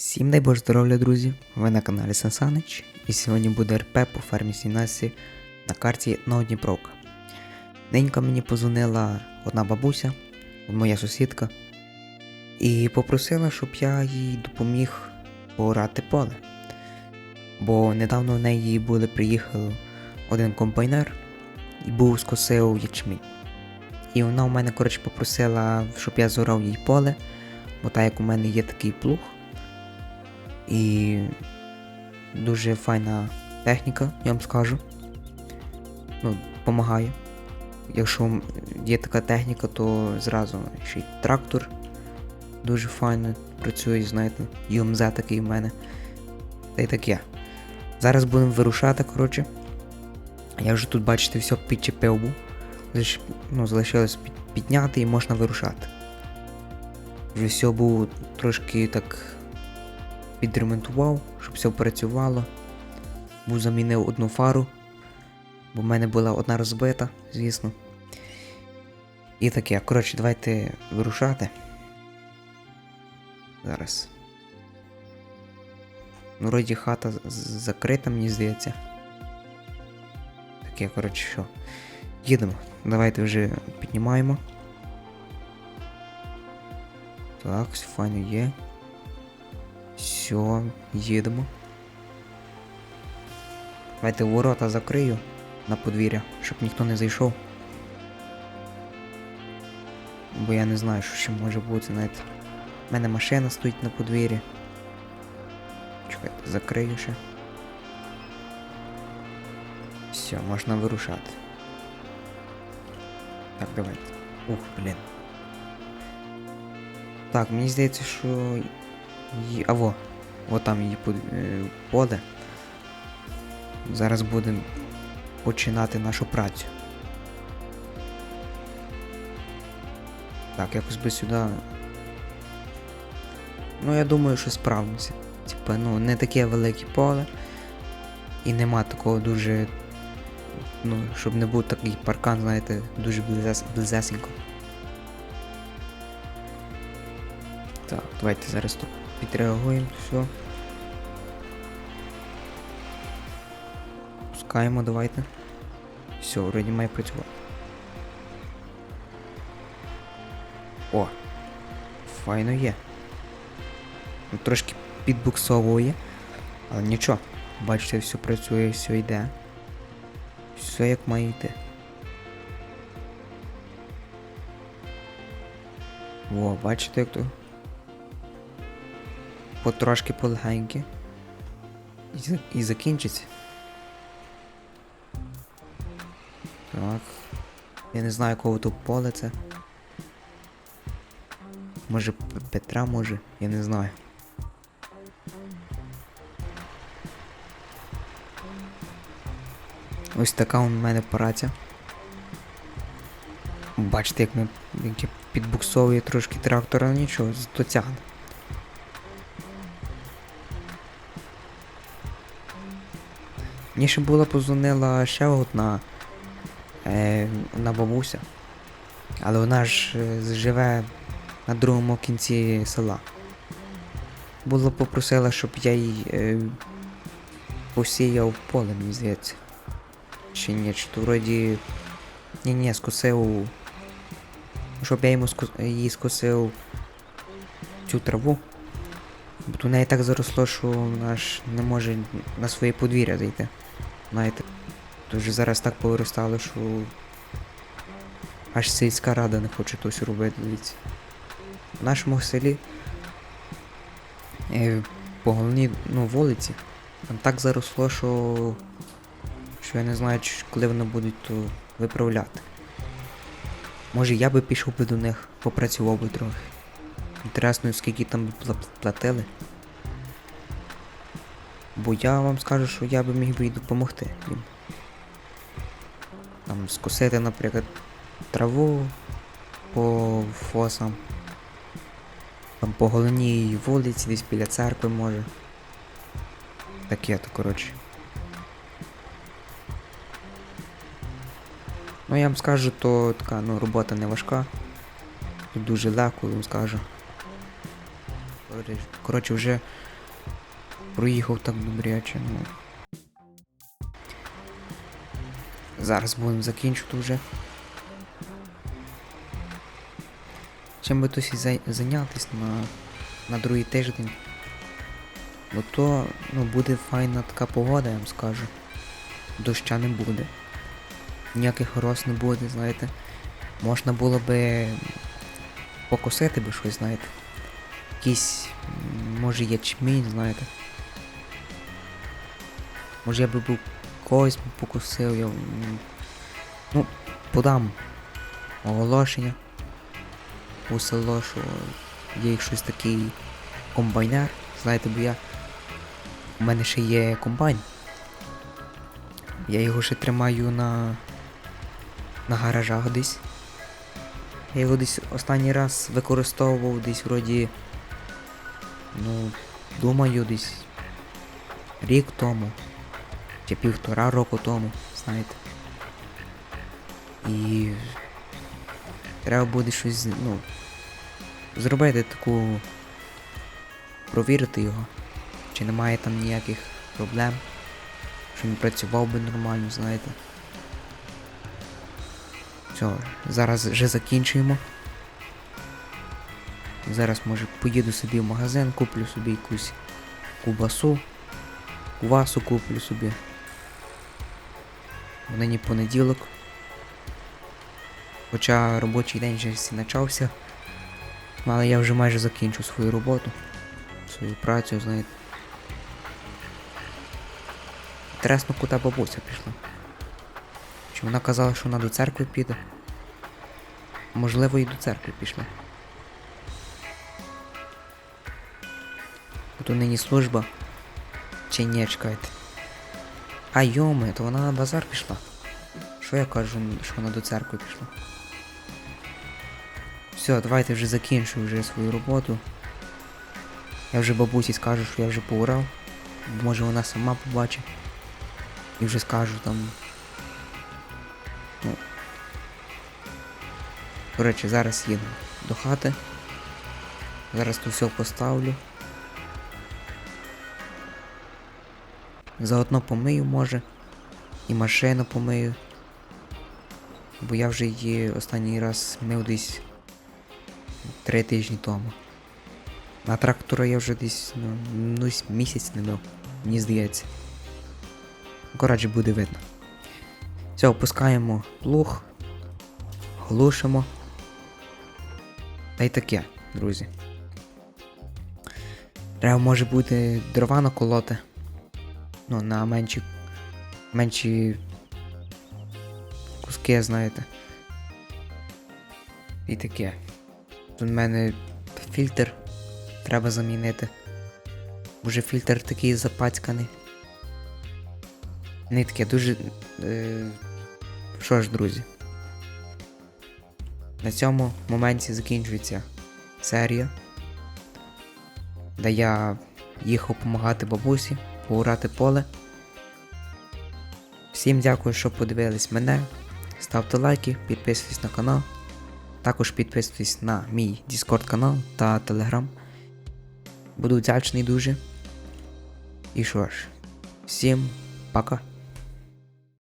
Всім дай Боже здоров'я, друзі! Ви на каналі Сансанич, і сьогодні буде РП по фермі 17 на карті Новодніпровка. Ненька мені позвонила одна бабуся, моя сусідка, і попросила, щоб я їй допоміг поорати поле. Бо недавно в неї були приїхав один комбайнер і був скосив ячмінь. І вона у мене, коротше, попросила, щоб я зорав їй поле, бо так як у мене є такий плуг. І дуже файна техніка, я вам скажу. Ну, допомагає. Якщо є така техніка, то зразу ще й трактор дуже файно працює, знаєте, ЮМЗ такий в мене. Та й таке. Зараз будемо вирушати, коротше. Я вже тут, бачите, все підчепив був. Лиш, ну, залишилось підняти і можна вирушати. Вже все був трошки так підремонтував, щоб все працювало. Був замінив одну фару, бо в мене була одна розбита, звісно. І таке, коротше, давайте вирушати. Зараз. Ну, вроді хата закрита, мені здається. Таке, коротше, що. Їдемо. Давайте вже піднімаємо. Так, все файно є. Все, їдемо. Давайте ворота закрию на подвір'я, щоб ніхто не зайшов. Бо я не знаю, що ще може бути, знаєте. У мене машина стоїть на подвір'ї. Чекайте, закрию ще. Все, можна вирушати. Так, давайте. Ух, блін. Так, мені здається, що Ї... А во, от там її е, поле. Зараз будемо починати нашу працю. Так, якось би сюди. Ну, я думаю, що справимося. Типа, ну, не таке велике поле. І нема такого дуже. Ну, щоб не був такий паркан, знаєте, дуже близес... близесенько. Так, давайте зараз тут підреагуємо, все. Пускаємо, давайте. Все, вроді має працювати. О! Файно є. Ну, Трошки підбуксовує, але нічого. Бачите, все працює, все йде. Все як має йти. Во, бачите, як то потрошки полегеньки. І, і закінчиться. Так. Я не знаю, кого тут поле це. Може Петра може, я не знаю. Ось така у мене праця. Бачите, як ми підбуксовує трошки трактора, нічого, зато тягне. Мені ще була позвонила ще одна е, одна бабуся. Але вона ж е, живе на другому кінці села. Була попросила, щоб я їй е, посіяв поле, мені здається. Чи ні, чи то вроді. Ні, ні, скосив. Щоб я йому ско- їй скосив цю траву. Бо в неї так заросло, що вона ж не може на своє подвір'я зайти. Знаєте, вже зараз так повиростало, що аж сільська рада не хоче тось робити, дивіться. В нашому селі е, по головній ну, вулиці там так заросло, що, що я не знаю, коли вони будуть то виправляти. Може я би пішов би до них, попрацював би трохи. Інтересно, скільки там платили. Бо я вам скажу, що я би міг би і допомогти їм. Там скосити, наприклад, траву по фосам. Там по головній вулиці, десь біля церкви може. Таке то, коротше. Ну я вам скажу, то така ну, робота не важка. Тут дуже легко, я вам скажу. Коротше- вже проїхав так добряче, ну. Зараз будемо закінчити вже. Чим би тось і зай- на, на другий тиждень. Бо то ну, буде файна така погода, я вам скажу. Доща не буде. Ніяких роз не буде, знаєте. Можна було би покосити би щось, знаєте. Якийсь, може, ячмінь, знаєте. Може я би був когось покусив, я. Ну, подам оголошення у село, що є щось такий комбайнер. Знаєте, бо я. У мене ще є комбайн. Я його ще тримаю на. на гаражах десь. Я його десь останній раз використовував десь вроді. Ну, думаю, десь рік тому. Чи півтора року тому, знаєте. І треба буде щось, ну, зробити таку. провірити його. Чи немає там ніяких проблем. Що він працював би нормально, знаєте. Все, зараз вже закінчуємо. Зараз може поїду собі в магазин, куплю собі якусь кубасу, кувасу куплю собі. Нині понеділок. Хоча робочий день вже почався. Але я вже майже закінчу свою роботу, свою працю, знаєте. Інтересно, куди бабуся пішла. Чи вона казала, що вона до церкви піде? Можливо, і до церкви пішла. У нині служба. Чи ні, чекайте. А йоми, то вона на базар пішла. Що я кажу, що вона до церкви пішла? Все, давайте вже закінчую вже свою роботу. Я вже бабусі скажу, що я вже поурав. Може вона сама побачить. І вже скажу там. Ну. Коротше, зараз їду до хати. Зараз тут все поставлю. Заодно помию може. І машину помию. Бо я вже її останній раз мив десь три тижні тому. На трактора я вже десь ну, ну місяць не мив, мені здається. Коротше, буде видно. Все, опускаємо плуг, глушимо. Та й таке, друзі. Треба може буде дрова наколоти. Ну, на менші. менші куски, знаєте. І таке. Тут в мене фільтр треба замінити. Уже фільтр такий запацьканий. Не таке дуже. Е... Що ж, друзі. На цьому моменті закінчується серія, де я їхав допомагати бабусі, поурати поле. Всім дякую, що подивились мене. Ставте лайки, підписуйтесь на канал. Також підписуйтесь на мій Discord канал та Telegram. Буду вдячний дуже. І що ж, всім пока.